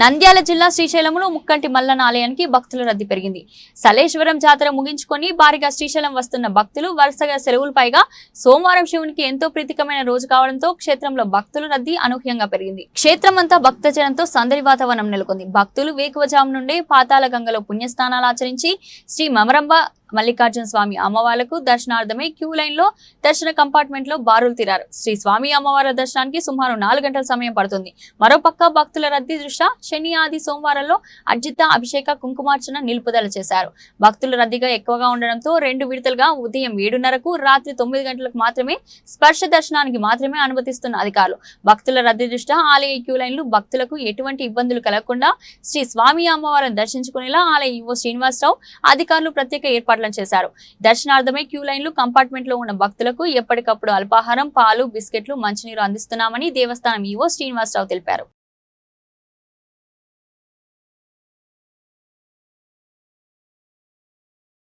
నంద్యాల జిల్లా శ్రీశైలంలో ముక్కంటి మల్లన్న ఆలయానికి భక్తుల రద్దీ పెరిగింది. సలేశ్వరం జాతర ముగించుకొని భారీగా శ్రీశైలం వస్తున్న భక్తులు వరుసగా సెలవులు పైగా సోమవారం శివునికి ఎంతో ప్రీతికమైన రోజు కావడంతో క్షేత్రంలో భక్తుల రద్దీ అనూహ్యంగా పెరిగింది. క్షేత్రమంతా భక్తజనంతో సందడి వాతావరణం నెలకొంది. భక్తులు వేకువజాము నుండే పాతాళ గంగలో పుణ్యస్నానాలు ఆచరించి శ్రీ మమరంబ మల్లికార్జున స్వామి అమ్మవార్లకు దర్శనార్థమై క్యూ లైన్లో దర్శన కంపార్ట్మెంట్లో బారులు తీరారు. శ్రీ స్వామి అమ్మవారి దర్శనానికి సుమారు నాలుగు గంటల సమయం పడుతుంది. మరోపక్క భక్తుల రద్దీ దృష్ట్యా శని ఆది సోమవారంలో అర్జిత అభిషేక కుంకుమార్చన నిలుపుదల చేశారు. భక్తుల రద్దీగా ఎక్కువగా ఉండడంతో రెండు విడతలుగా ఉదయం ఏడున్నరకు రాత్రి తొమ్మిది గంటలకు మాత్రమే స్పర్శ దర్శనానికి మాత్రమే అనుమతిస్తున్న అధికారులు. భక్తుల రద్దీ దృష్ట్యా ఆలయ క్యూ లైన్లు భక్తులకు ఎటువంటి ఇబ్బందులు కలగకుండా శ్రీ స్వామి అమ్మవారిని దర్శించుకునేలా ఆలయ ఈవో శ్రీనివాసరావు అధికారులు ప్రత్యేక ఏర్పాట్లను చేశారు. దర్శనార్థమై క్యూ లైన్లు కంపార్ట్మెంట్లో ఉన్న భక్తులకు ఎప్పటికప్పుడు అల్పాహారం పాలు బిస్కెట్లు మంచినీరు అందిస్తున్నామని దేవస్థానం ఈవో శ్రీనివాసరావు తెలిపారు.